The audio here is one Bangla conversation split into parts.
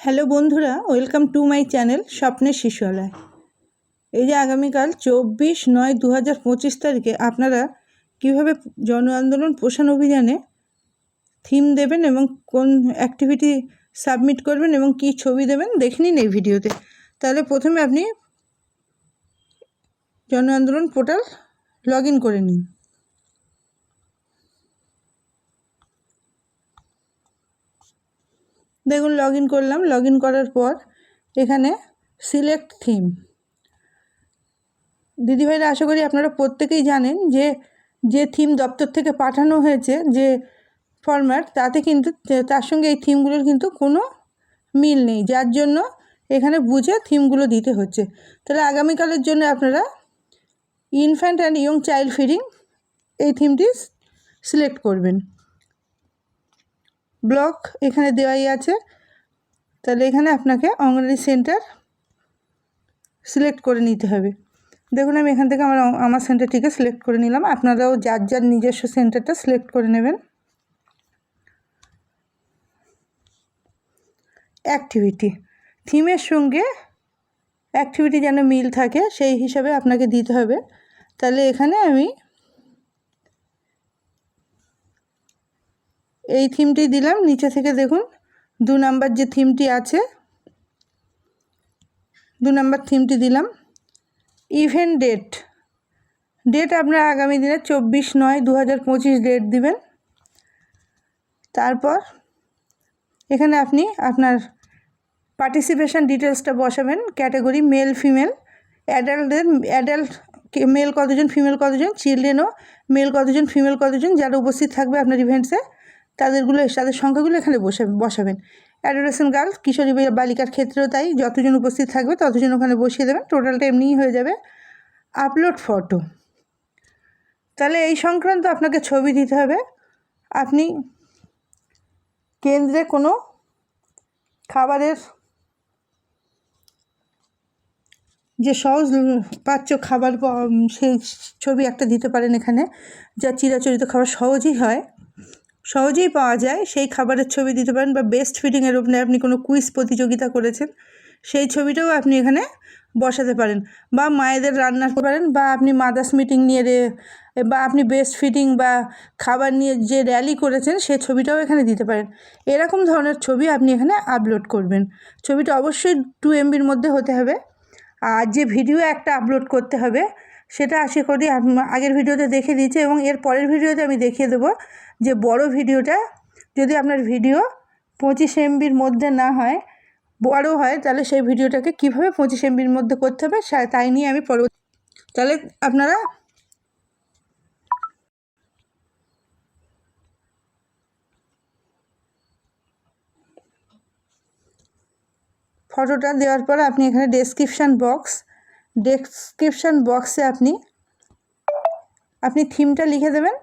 হ্যালো বন্ধুরা, ওয়েলকাম টু মাই চ্যানেল স্বপ্নের শিশুয়ালয়। এই যে আগামীকাল চব্বিশ নয় দু হাজার পঁচিশ তারিখে আপনারা কীভাবে জন আন্দোলন পোষণ অভিযানে থিম দেবেন এবং কোন অ্যাক্টিভিটি সাবমিট করবেন এবং কী ছবি দেবেন দেখে নিন এই ভিডিওতে। তাহলে প্রথমে আপনি জন আন্দোলন পোর্টাল লগ করে নিন। দেখুন লগ করলাম। লগ করার পর এখানে সিলেক্ট থিম দিদিভাইরা আশা করি আপনারা প্রত্যেকেই জানেন যে যে থিম দপ্তর থেকে পাঠানো হয়েছে, যে ফরম্যাট তাতে কিন্তু, তার সঙ্গে এই থিমগুলোর কিন্তু কোনো মিল নেই। যার জন্য এখানে বুঝে থিমগুলো দিতে হচ্ছে। তাহলে আগামীকালের জন্য আপনারা infant and young child feeding এই থিমটি সিলেক্ট করবেন। ব্লক এখানে দেওয়াই আছে। তাহলে এখানে আপনাকে অঙ্গনওয়াড়ি সেন্টার সিলেক্ট করে নিতে হবে। দেখুন, আমি এখান থেকে আমার আমার সেন্টারটিকে সিলেক্ট করে নিলাম। আপনারাও যার যার নিজস্ব সেন্টারটা সিলেক্ট করে নেবেন। অ্যাক্টিভিটি। থিমের সঙ্গে অ্যাক্টিভিটি যেন মিল থাকে, সেই হিসাবে আপনাকে দিতে হবে। তাহলে এখানে আমি এই থিমটি দিলাম, নিচে থেকে দেখুন, দু নাম্বার যে থিমটি আছে, দু নাম্বার থিমটি দিলাম, ইভেন্ট ডেট। ডেট আপনার আগামী দিনে চব্বিশ নয় দু হাজার পঁচিশ ডেট দিবেন। তারপর এখানে আপনি আপনার পার্টিসিপেশান ডিটেলসটা বসাবেন ক্যাটাগরি মেল ফিমেল অ্যাডাল্টদের অ্যাডাল্ট মেল কতজন ফিমেল কতজন চিলড্রেনও মেল কতজন ফিমেল কতজন, যারা উপস্থিত থাকবে আপনার ইভেন্টসে তাদেরগুলো তাদের সংখ্যাগুলো এখানে বসে, বসাবেন। অ্যাডোলেসেন্ট গার্ল কিশোরী বালিকার ক্ষেত্রেও তাই, যতজন উপস্থিত থাকবে ততজন ওখানে বসিয়ে দেবেন। টোটালটা এমনিই হয়ে যাবে। আপলোড ফটো তাহলে এই সংক্রান্ত আপনাকে ছবি দিতে হবে। আপনি কেন্দ্রে কোনো খাবারের যে সহজ পাচ্য খাবার সেই ছবি একটা দিতে পারেন এখানে, যা চিরাচরিত খাবার সহজই হয়। সহজেই পাওয়া যায়। সেই খাবারের ছবি দিতে পারেন বা বেস্ট ফিটিংয়ের উপরে আপনি কোনো কুইজ প্রতিযোগিতা করেছেন, সেই ছবিটাও আপনি এখানে বসাতে পারেন। বা মায়েদের রান্না করতে পারেন বা আপনি মাদার্স মিটিং নিয়ে বা আপনি বেস্ট ফিটিং বা খাবার নিয়ে যে র্যালি করেছেন, সে ছবিটাও এখানে দিতে পারেন। এরকম ধরনের ছবি আপনি এখানে আপলোড করবেন। ছবিটা অবশ্যই টু এমবির মধ্যে হতে হবে। আর যে ভিডিও একটা আপলোড করতে হবে, সেটা আশা করি আগের ভিডিওতে দেখে দিয়েছি এবং এর পরের ভিডিওতে আমি দেখিয়ে দেবো যে বড় ভিডিওটা যদি আপনার ভিডিও পঁচিশ এমবির মধ্যে না হয়, বড় হয়, তাহলে সেই ভিডিওটাকে কীভাবে পঁচিশ এমবির মধ্যে করতে হবে তাই নিয়ে আমি পরবর্তী তাহলে আপনারা ফটোটা দেওয়ার পর আপনি এখানে ডেসক্রিপশান বক্স ডেসক্রিপশান বক্সে আপনি আপনি থিমটা লিখে দেবেন।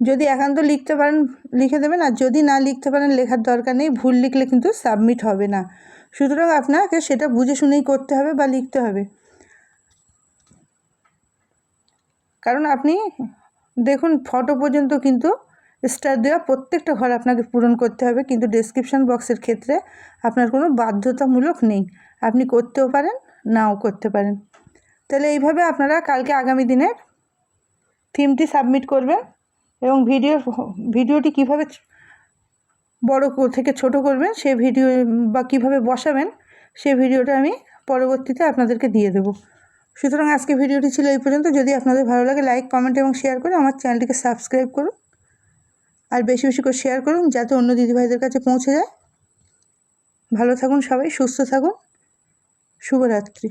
যদি একান্ত লিখতে পারেন, লিখে দেবেন, আর যদি না লিখতে পারেন, লেখার দরকার নেই, ভুল লিখলে কিন্তু সাবমিট হবে না। সুতরাং আপনাকে সেটা বুঝে শুনেই করতে হবে বা লিখতে হবে। কারণ আপনি, দেখুন ফটো পর্যন্ত কিন্তু স্টার দেওয়া প্রত্যেকটা ঘর আপনাকে পূরণ করতে হবে, কিন্তু ডেসক্রিপশান বক্সের ক্ষেত্রে আপনার কোনো বাধ্যতামূলক নেই। আপনি করতেও পারেন, নাও করতে পারেন। তাহলে এইভাবে আপনারা কালকে আগামী দিনের থিমটি সাবমিট করবেন এবং ভিডিও ভিডিওটি কীভাবে বড় থেকে ছোট করবেন, সে ভিডিও বা কীভাবে বসাবেন, সে ভিডিওটা আমি পরবর্তীতে আপনাদেরকে দিয়ে দেবো। সুতরাং আজকে ভিডিওটি ছিল এই পর্যন্ত। যদি আপনাদের ভালো লাগে লাইক কমেন্ট এবং শেয়ার করে আমার চ্যানেলটিকে সাবস্ক্রাইব করুন। আর বেশি বেশি করে শেয়ার করুন যাতে অন্য দিদিভাইদের কাছে পৌঁছে যায়। ভালো থাকুন সবাই, সুস্থ থাকুন। শুভরাত্রি।